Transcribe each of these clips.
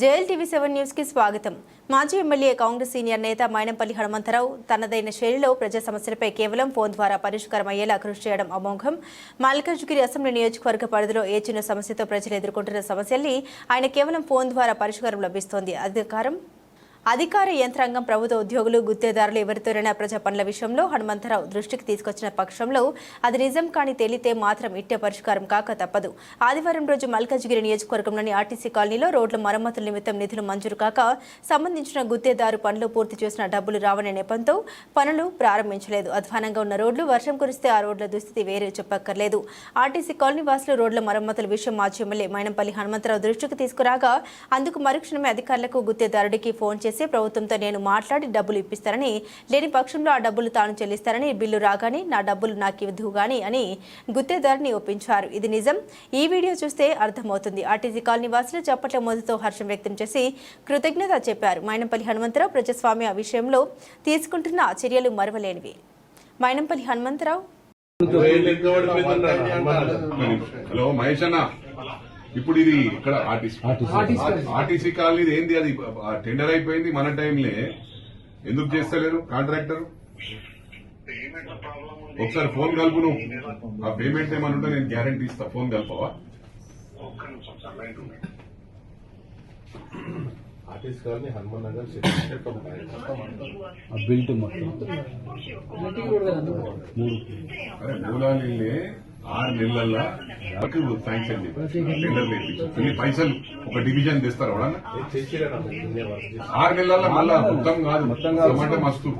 JLTV seven న్యూస్కి స్వాగతం. మాజీ ఎమ్మెల్యే కాంగ్రెస్ సీనియర్ నేత మైనంపల్లి హనుమంతరావు తనదైన శైలిలో ప్రజా సమస్యలపై కేవలం ఫోన్ ద్వారా పరిష్కారం అయ్యేలా కృషి చేయడం అమోఘం. మల్కాజ్గిరి అసెంబ్లీ నియోజకవర్గ పరిధిలో ఏ చిన్న సమస్యతో ప్రజలు ఎదుర్కొంటున్న సమస్యల్ని ఆయన కేవలం ఫోన్ ద్వారా పరిష్కారం లభిస్తోంది. అధికారం అధికార యంత్రాంగం ప్రభుత్వ ఉద్యోగులు గుత్తేదారులు ఎవరితోనైనా ప్రజా పనుల విషయంలో హనుమంతరావు దృష్టికి తీసుకొచ్చిన పక్షంలో అది నిజం కాని తేలితే మాత్రం ఇట్టే పరిష్కారం కాక తప్పదు. ఆదివారం రోజు మల్కజ్గిరి నియోజకవర్గంలోని ఆర్టీసీ కాలనీలో రోడ్ల మరమ్మతుల నిమిత్తం నిధులు మంజూరు కాక సంబంధించిన గుత్తేదారు పనులు పూర్తి చేసిన డబ్బులు రావనే నెపంతో పనులు ప్రారంభించలేదు. అధ్వానంగా ఉన్న రోడ్లు వర్షం కురిస్తే ఆ రోడ్ల దుస్థితి వేరే చెప్పక్కర్లేదు. ఆర్టీసీ కాలనీ వాసులు రోడ్ల మరమ్మతుల విషయం మాజీ ఎమ్మెల్యే మైనంపల్లి హనుమంతరావు దృష్టికి తీసుకురాగా అందుకు మరుక్షణమే అధికారులకు గుత్తేదారుడికి ఫోన్ చేసి ప్రభుత్వంతో నేను మాట్లాడి డబ్బులు ఇప్పిస్తానని లేని పక్షంలో ఆ డబ్బులు తాను చెల్లిస్తానని బిల్లు రాగానే నా డబ్బులు నాకు ఇవ్వదు గాని అని గుత్తేదారిని ఒప్పించారు. ఇది నిజం. ఈ వీడియో చూస్తే అర్థమవుతుంది. ఆర్టీసీ కాలనీ వాసులు చప్పట్ల మొదటితో హర్షం వ్యక్తం చేసి కృతజ్ఞత చెప్పారు. మైనంపల్లి హనుమంతరావు ప్రజాస్వామ్య విషయంలో తీసుకుంటున్న చర్యలు మరవలేనివి. మైనంపల్లి హనుమంతరావు. హలో మహేష్ అన్న. ఇప్పుడు ఇది ఇక్కడ ఆర్టీసీ. ఆర్టీసీ. కాలనీ ఏంది? అది ఆ టెండర్ అయిపోయింది మన టైంలే. ఎందుకు చేస్తలేరు కాంట్రాక్టర్? ఒకసారి ఫోన్ కలుపు నువ్వు. ఆ పేమెంట్ ఏమని ఉంటే నేను గ్యారంటీ ఇస్తా. ఫోన్ కలపవా? ఆర్టిస్ట్ గారిని హనుమాన్ నగర్ బిల్ట్ మొత్తం. మూడు అరే మూలాలిల్లే ఆరు నెలల్లో శాంక్షన్ లేపించి పైసలు ఒక డివిజన్ తెస్తారు ఆరు నెలల్లో మళ్ళా మొత్తం కాదు. మొత్తం మస్తు.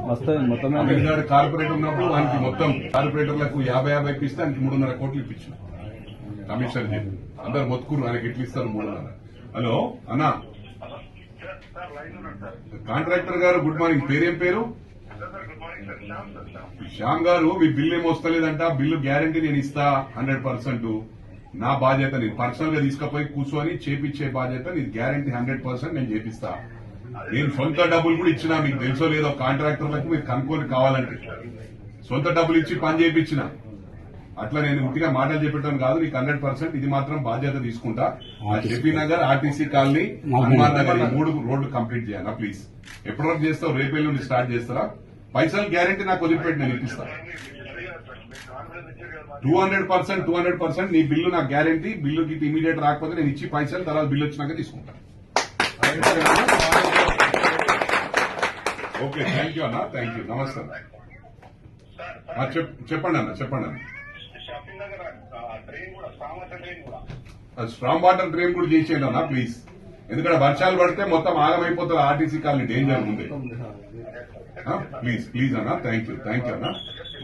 తమిళనాడు కార్పొరేట్ ఉన్నప్పుడు వానికి మొత్తం కార్పొరేటర్లకు యాభై యాభై ఇప్పిస్తే ఆయనకి మూడున్నర కోట్లు ఇప్పించిన కమిషనర్ చెప్పి అందరు మొత్తుకురు ఆయనకి ఎట్లా ఇస్తారు మూడున్నర? హలో? అన్నా? కాంట్రాక్టర్ గారు గుడ్ మార్నింగ్. పేరేం పేరు? శ్యామ్ గారు మీ బిల్లు ఏం వస్తలేదంట? బిల్లు గ్యారంటీ నేను ఇస్తా హండ్రెడ్ పర్సెంట్. నా బాధ్యత నేను పర్సనల్గా తీసుకుపోయి కూర్చొని చేపించే బాధ్యత నీది గ్యారంటీ హండ్రెడ్ పర్సెంట్ నేను చేపిస్తా. నేను సొంత డబ్బులు కూడా ఇచ్చినా మీకు తెలుసో లేదో కాంట్రాక్టర్లకు మీరు కనుక్కొని కావాలంటే. సొంత డబ్బులు ఇచ్చి పని చేయించిన అట్లా నేను ఉట్టిగా మాటలు చెప్పటం కాదు నీకు హండ్రెడ్ పర్సెంట్ ఇది మాత్రం బాధ్యత తీసుకుంటా. JP Nagar RTC colony Hanuman Nagar మూడు రోడ్లు కంప్లీట్ చేయాలా ప్లీజ్? ఎప్పటి వరకు చేస్తావు? రేపు నుండి స్టార్ట్ చేస్తారా? పైసలు గ్యారంటీ నాకు వదిలిపెట్టి నేను ఇప్పిస్తా. Two hundred percent two hundred percent నీ బిల్లు నాకు గ్యారంటీ బిల్లు గిట్ ఇమీడియట్ రాకపోతే నేను ఇచ్చి పైసలు తర్వాత బిల్లు వచ్చినాక తీసుకుంటా. ఓకే థ్యాంక్ యూ అన్న థ్యాంక్ యూ. నమస్తే చెప్పండి అన్న చెప్పండి అన్న. స్ట్రాంగ్ వాటర్ డ్రైన్ కూడా చేసేయండి అన్న ప్లీజ్. ఎందుకంటే వర్షాలు పడితే మొత్తం ఆగమైపోతుంది ఆర్టీసీ కాలనీ డేంజర్ ఉంది ప్లీజ్ ప్లీజ్ అన్న థ్యాంక్ యూ థ్యాంక్ యూ అన్న.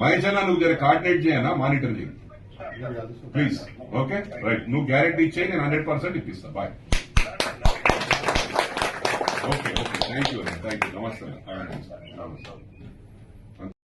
మహేష్ అన్న నువ్వు జర కోఆర్డినేట్ చేయన్నా మానిటర్ చేయి. ప్లీజ్ ఓకే రైట్ నువ్వు గ్యారంటీ ఇచ్చేయి నేను హండ్రెడ్ పర్సెంట్ ఇప్పిస్తా. Bye okay okay thank you thank you నమస్తే నమస్తే